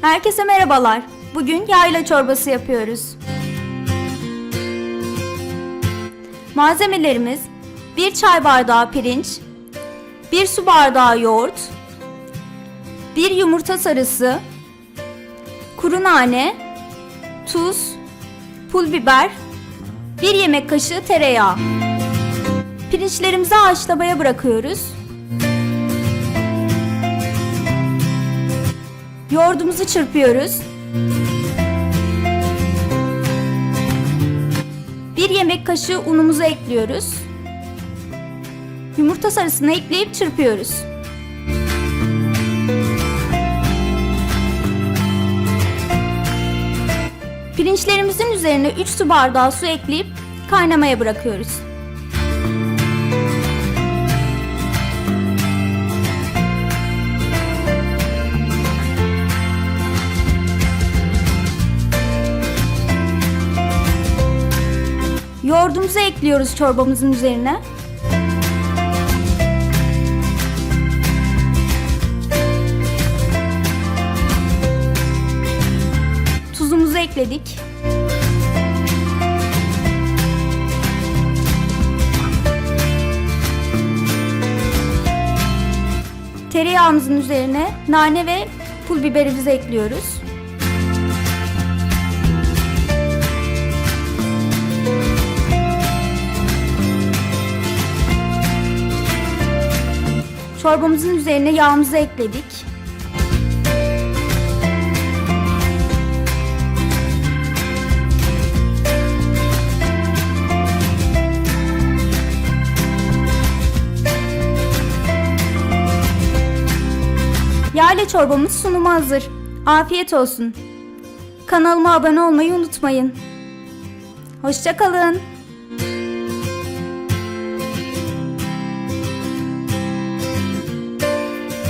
Herkese merhabalar. Bugün yayla çorbası yapıyoruz. Malzemelerimiz 1 çay bardağı pirinç, 1 su bardağı yoğurt, 1 yumurta sarısı, kuru nane, tuz, pul biber, 1 yemek kaşığı tereyağı. Pirinçlerimizi haşlamaya bırakıyoruz. Yoğurdumuzu çırpıyoruz. Bir yemek kaşığı unumuzu ekliyoruz. Yumurta sarısını ekleyip çırpıyoruz. Pirinçlerimizin üzerine 3 su bardağı su ekleyip kaynamaya bırakıyoruz. Yoğurdumuzu ekliyoruz çorbamızın üzerine. Tuzumuzu ekledik. Tereyağımızın üzerine nane ve pul biberimizi ekliyoruz. Çorbamızın üzerine yağımızı ekledik. Yayla çorbamız sunuma hazır. Afiyet olsun. Kanalıma abone olmayı unutmayın. Hoşçakalın.